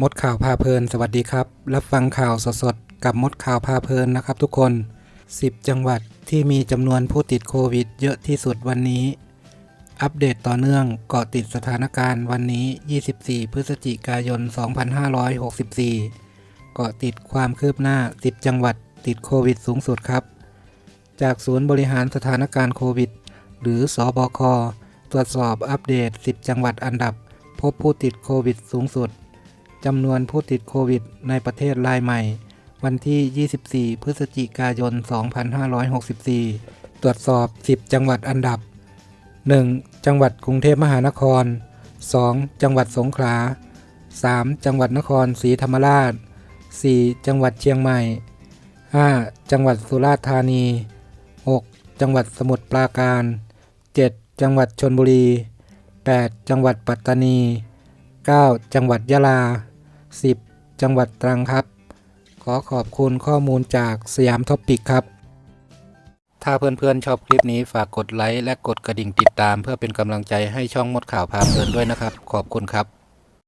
มดข่าวพาเพลิน สวัสดีครับ รับฟังข่าวสดๆ กับมดข่าวพาเพลินนะครับทุกคน 10 จังหวัดที่มีจำนวนผู้ติดโควิด เยอะที่สุดวันนี้ อัปเดตต่อเนื่องเกาะติดสถานการณ์วันนี้ 24 พฤศจิกายน 2564 เกาะติดความคืบหน้า 10 จังหวัดติดโควิดสูงสุดครับ จากศูนย์บริหารสถานการณ์โควิด หรือสอบค ตรวจสอบอัปเดต 10 จังหวัดอันดับ พบผู้ติดโควิดสูงสุด จำนวนผู้ติดโควิดในประเทศรายใหม่ วันที่ 24 พฤศจิกายน 2564 ตรวจสอบ 10 จังหวัดอันดับ 1. จังหวัดกรุงเทพมหานคร 2. จังหวัดสงขลา 3. จังหวัดนครศรีธรรมราช 4. จังหวัดเชียงใหม่ 5. จังหวัดสุราษฎร์ธานี 6. จังหวัดสมุทรปราการ 7. จังหวัดชนบุรี 8. จังหวัดปัตตานี 9. จังหวัดยะลา 10. จังหวัดตรังครับ ขอขอบคุณข้อมูลจากสยามท็อปปิกครับ ถ้าเพื่อนๆชอบคลิปนี้ฝากกดไลค์และกดกระดิ่งติดตาม เพื่อเป็นกำลังใจให้ช่องมดข่าวพาเพลินด้วยนะครับ ขอบคุณครับ